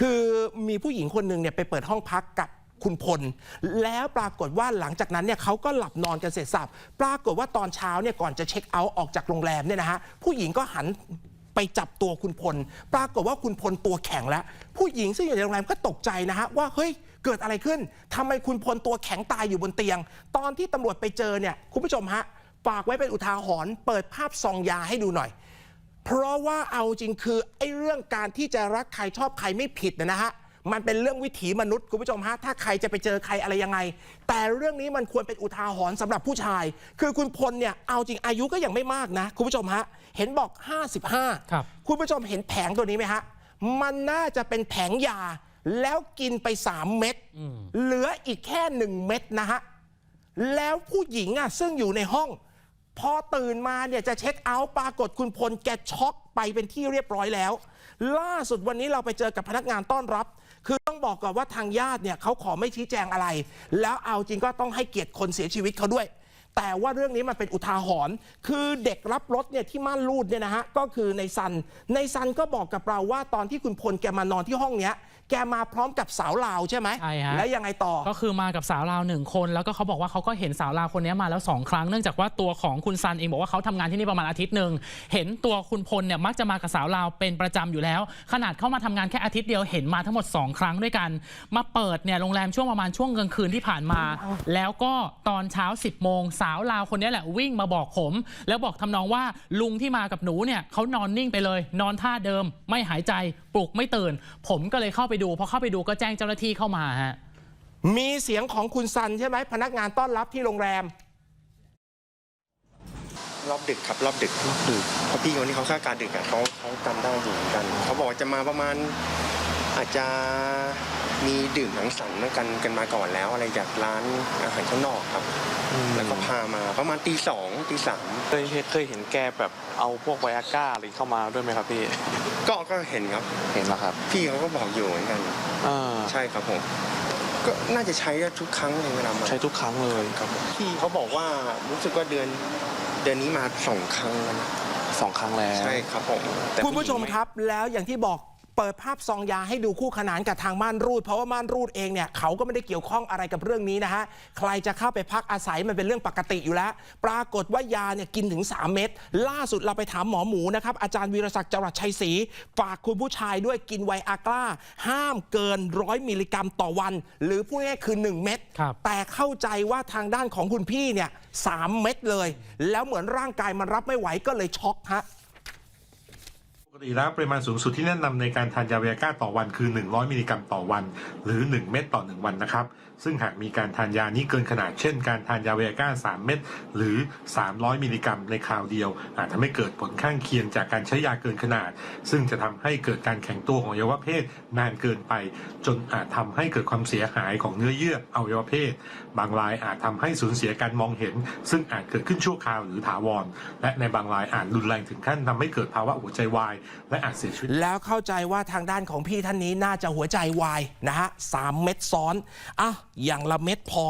คือมีผู้หญิงคนหนึ่งเนี่ยไปเปิดห้องพักกับคุณพล แล้วปรากฏว่าหลังจากนั้นเนี่ยเขาก็หลับนอนกันเสร็จสับปรากฏว่าตอนเช้าเนี่ยก่อนจะเช็คเอาท์ออกจากโรงแรมเนี่ยนะฮะผู้หญิงก็หันไปจับตัวคุณพล ปรากฏว่าคุณพลตัวแข็งแล้ว ผู้หญิงซึ่งอยู่ในโรงแรมก็ตกใจนะฮะว่าเฮ้ยเกิดอะไรขึ้นทำไมคุณพลตัวแข็งตายอยู่บนเตียง ตอนที่ตำรวจไปเจอเนี่ยคุณผู้ชมฮะฝากไว้เป็นอุทาหรณ์เปิดภาพซองยาให้ดูหน่อย เพราะว่าเอาจริงคือไอ้เรื่องการที่จะรักใครชอบใครไม่ผิดนะฮะมันเป็นเรื่องวิถีมนุษย์คุณผู้ชมฮะถ้าใครจะไปเจอใครอะไรยังไง แต่เรื่องนี้มันควรเป็นอุทาหรณ์สำหรับผู้ชาย คือคุณพลเนี่ยเอาจริงอายุก็ยังไม่มากนะ คุณผู้ชมฮะเห็นบอก 55 ครับ คุณผู้ชมเห็นแผงตัวนี้ไหมฮะมันน่าจะเป็นแผงยา แล้วกินไป 3 เม็ดเหลืออีกแค่ 1 เม็ดนะฮะแล้วผู้หญิงอะซึ่งอยู่ในห้อง พอตื่นมาเนี่ยจะเช็คเอาท์ปรากฏคุณพลแกช็อกไปเป็นที่เรียบร้อยแล้ว ล่าสุดวันนี้เราไปเจอกับพนักงานต้อนรับ คือต้องบอกก่อนว่าทางญาติเนี่ยเขาขอไม่ชี้แจงอะไร แล้วเอาจริงก็ต้องให้เกียรติคนเสียชีวิตเขาด้วย แต่ว่าเรื่องนี้มันเป็นอุทาหรณ์คือเด็กรับรถเนี่ยที่ม่านรูดเนี่ยนะฮะก็คือในซันในซันก็บอกกับเราว่าตอนที่คุณพลแกมานอนที่ห้องเนี้ยแกมาพร้อมกับสาวลาวใช่ไหมใช่ฮะ แล้วยังไงต่อ ก็คือมากับสาวลาวหนึ่งคน แล้วก็เขาบอกว่าเขาก็เห็นสาวลาวคนนี้มาแล้วสองครั้งเนื่องจากว่าตัวของคุณซันเองบอกว่าเขาทำงานที่นี่ประมาณอาทิตย์หนึ่งเห็นตัวคุณพลเนี่ยมักจะมากับสาวลาวเป็นประจำอยู่แล้ว ขนาดเข้ามาทำงานแค่อาทิตย์เดียวเห็นมาทั้งหมด 2 ครั้งด้วยกัน มาเปิดเนี่ยโรงแรมช่วงประมาณช่วงกลางคืนที่ผ่านมา แล้วก็ตอนเช้า 10โมงสาวลาวคนนี้แหละวิ่งมาบอกผม แล้วบอกทำนองว่าลุงที่มากับหนูเนี่ยเขานอนนิ่งไปเลย นอนท่าเดิม ไม่หายใจปลุกไม่ตื่น ผมก็เลยเข้าไปดูพอเข้าไปดูก็แจ้งเจ้าหน้าที่เข้ามาฮะมีเสียงของคุณซันใช่ไหมพนักงานต้อนรับที่โรงแรม รอบดึกครับรอบดึกรอบดึกเพราะพี่คนที่เขาฆ่าการดึกอะเขาเขาจำได้อยู่เหมือนกัน เขาบอกว่าจะมาประมาณอาจจะ มีดื่มหนังสรรค์กันกันมาก่อนแล้ว อะไรจากร้านอาหารข้างนอกครับ แล้วก็พามาประมาณตีสองตีสามเคยเห็นเคยเห็นแกแบบเอาพวกไวอาก้าอะไรเข้ามาด้วยไหมครับพี่ ก็ก็เห็นครับเห็นแล้วครับ พี่เขาก็บอกอยู่เหมือนกันอ่าใช่ครับผมก็น่าจะใช้ทุกครั้งเลยเวลามาใช้ทุกครั้งเลยครับผมพี่เขาบอกว่ารู้สึกว่าเดือนเดือนนี้มาสองครั้งแล้วนะสองครั้งแล้วใช่ครับผมแต่คุณผู้ชมครับแล้วอย่างที่บอก เปิดภาพซองยาให้ดูคู่ขนานกับทางม่านรูด เพราะว่าม่านรูดเองเนี่ยเขาก็ไม่ได้เกี่ยวข้องอะไรกับเรื่องนี้นะฮะใครจะเข้าไปพักอาศัยมันเป็นเรื่องปกติอยู่แล้ว ปรากฏว่ายาเนี่ยกินถึง 3 เม็ดล่าสุดเราไปถามหมอหมูนะครับอาจารย์วีรศักดิ์จรัสชัยศรีฝากคุณผู้ชายด้วยกินไวอากร้าห้ามเกินร้อยมิลลิกรัมต่อวัน หรือพูดง่ายๆคือ 1 เม็ดครับแต่เข้าใจว่าทางด้านของคุณพี่เนี่ยสามเม็ดเลย แล้วเหมือนร่างกายมันรับไม่ไหวก็เลยช็อกฮะปก ติแล้วปริมาณสูงสุดที่แนะนำในการทานยาเวียก้าต่อวันคือ 100 มิลลิกรัมต่อวัน หรือ 1 เม็ดต่อ 1 วันนะครับ ซึ่งหากมีการทานยานี้เกินขนาดเช่น การทานยาเวียก้า 3 เม็ดหรือ 300 มิลลิกรัมในคราวเดียว อาจทำให้เกิดผลข้างเคียงจากการใช้ยาเกินขนาด ซึ่งจะทำให้เกิดการแข็งตัวของอวัยวะเพศนานเกินไป จนอาจทำให้เกิดความเสียหายของเนื้อเยื่ออวัยวะเพศ บางรายอาจทำให้สูญเสียการมองเห็น ซึ่งอาจเกิดขึ้นชั่วคราวหรือถาวร และในบางรายอาจรุนแรงถึงขั้นทำให้เกิดภาวะหัวใจวายและอาจเสียชีวิต แล้วเข้าใจว่าทางด้านของพี่ท่านนี้น่าจะหัวใจวายนะฮะสามเม็ดซ้อนอะอย่างละเม็ดพอ